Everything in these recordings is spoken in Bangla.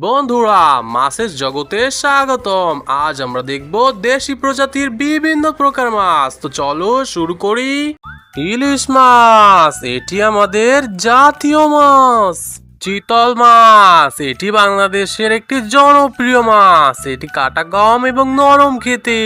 বন্ধুরা মাছের জগতে স্বাগতম। আজ আমরা দেখব দেশি প্রজাতির বিভিন্ন প্রকার মাছ। তো চলো শুরু করি। ইলিশ মাছ, এটি আমাদের জাতীয় মাছ। চিতল মাছ, এটি বাংলাদেশের একটি জনপ্রিয় মাছ। এটি কাটা গম এবং নরম খেতে।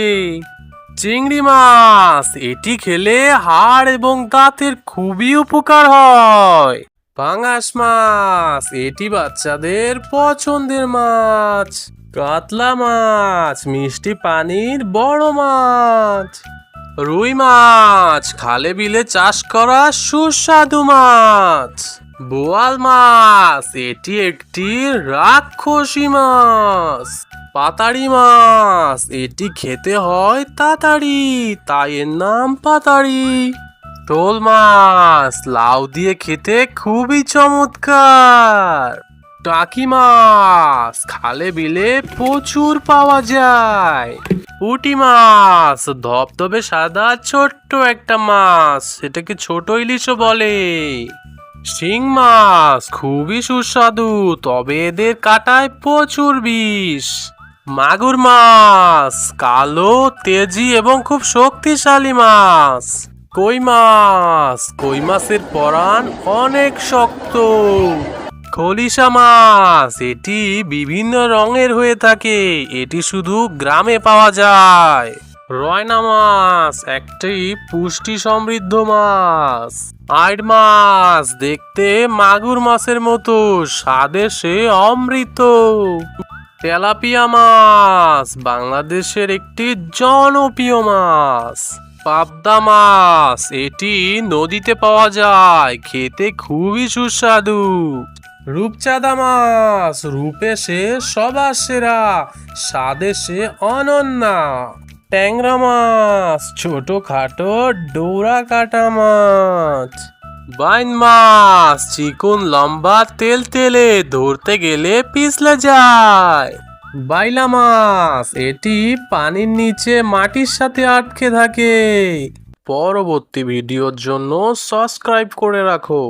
চিংড়ি মাছ, এটি খেলে হাড় এবং দাঁতের খুবই উপকার হয়। পাঙাশ মাছ, এটি বাচ্চাদের পছন্দের মাছ, কাতলা মাছ, মিষ্টি পানির বড় মাছ, রুই মাছ, খালে বিলে চাষ করা সুস্বাদু মাছ, বোয়াল মাছ, এটি একটি রাক্ষসী মাছ, পাতাড়ি মাছ, এটি খেতে হয় তাড়াতাড়ি তাই এর নাম পাতাড়ি। শোল মাছ, লাউ দিয়ে খেতে খুবই চমৎকার। টাকি মাছ, খালে বিলে প্রচুর পাওয়া যায়। পুটি মাছ, ধবধবে সাদা ছোট্ট একটা মাছ, সেটাকে ছোট ইলিশও বলে। শিং মাছ, খুবই সুস্বাদু, তবে এদের কাটায় প্রচুর বিষ। মাগুর মাছ, কালো, তেজি এবং খুব শক্তিশালী মাছ। কই মাছ কই মাছের পরাণ অনেক শক্ত। খলিশা মাছ, এটি বিভিন্ন রঙের হয়ে থাকে। এটি শুধু গ্রামে পাওয়া যায়। রয়না মাছ, একটি পুষ্টি সমৃদ্ধ মাছ। আইড মাছ, দেখতে মাগুর মাছের মতো, স্বাদে সে অমৃত। তেলাপিয়া মাছ, বাংলাদেশের একটি জনপ্রিয় মাছ। পাবদা মাছ এটি নদীতে পাওয়া যায়, খেতে খুবই সুস্বাদু। রূপচাঁদা মাছ রূপে সে সবার সেরা, স্বাদে সে অনন্যা। ট্যাংরা মাছ ছোট খাটো ডোরা কাটা মাছ বাইন মাছ চিকন লম্বা তেল তেলে ধরতে গেলে পিছলে যায়। বাইলা মাছ এটি পানির নিচে মাটির সাথে আটকে থাকে। পরবর্তী ভিডিওর জন্য সাবস্ক্রাইব করে রাখো।